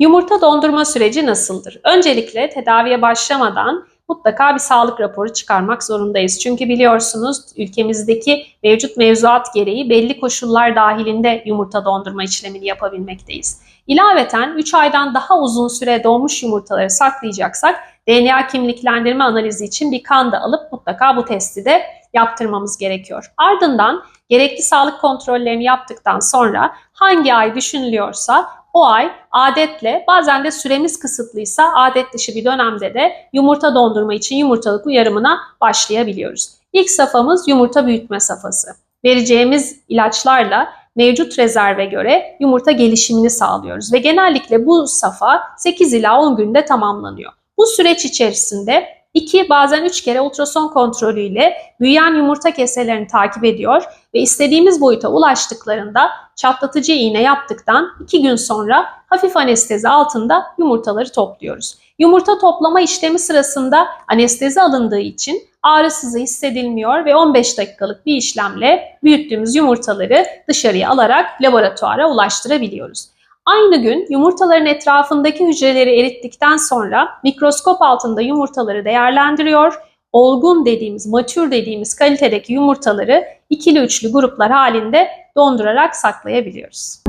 Yumurta dondurma süreci nasıldır? Öncelikle tedaviye başlamadan mutlaka bir sağlık raporu çıkarmak zorundayız. Çünkü biliyorsunuz ülkemizdeki mevcut mevzuat gereği belli koşullar dahilinde yumurta dondurma işlemini yapabilmekteyiz. İlaveten 3 aydan daha uzun süre donmuş yumurtaları saklayacaksak DNA kimliklendirme analizi için bir kan da alıp mutlaka bu testi de yaptırmamız gerekiyor. Ardından gerekli sağlık kontrollerini yaptıktan sonra hangi ay düşünülüyorsa o ay adetle bazen de süremiz kısıtlıysa adet dışı bir dönemde de yumurta dondurma için yumurtalık uyarımına başlayabiliyoruz. İlk safhamız yumurta büyütme safhası. Vereceğimiz ilaçlarla mevcut rezerve göre yumurta gelişimini sağlıyoruz ve genellikle bu safa 8 ila 10 günde tamamlanıyor. Bu süreç içerisinde 2 bazen 3 kere ultrason kontrolüyle büyüyen yumurta keselerini takip ediyor ve istediğimiz boyuta ulaştıklarında çatlatıcı iğne yaptıktan 2 gün sonra hafif anestezi altında yumurtaları topluyoruz. Yumurta toplama işlemi sırasında anestezi alındığı için ağrısızı hissedilmiyor ve 15 dakikalık bir işlemle büyüttüğümüz yumurtaları dışarıya alarak laboratuvara ulaştırabiliyoruz. Aynı gün yumurtaların etrafındaki hücreleri erittikten sonra mikroskop altında yumurtaları değerlendiriyor. Olgun dediğimiz, matür dediğimiz kalitedeki yumurtaları ikili üçlü gruplar halinde dondurarak saklayabiliyoruz.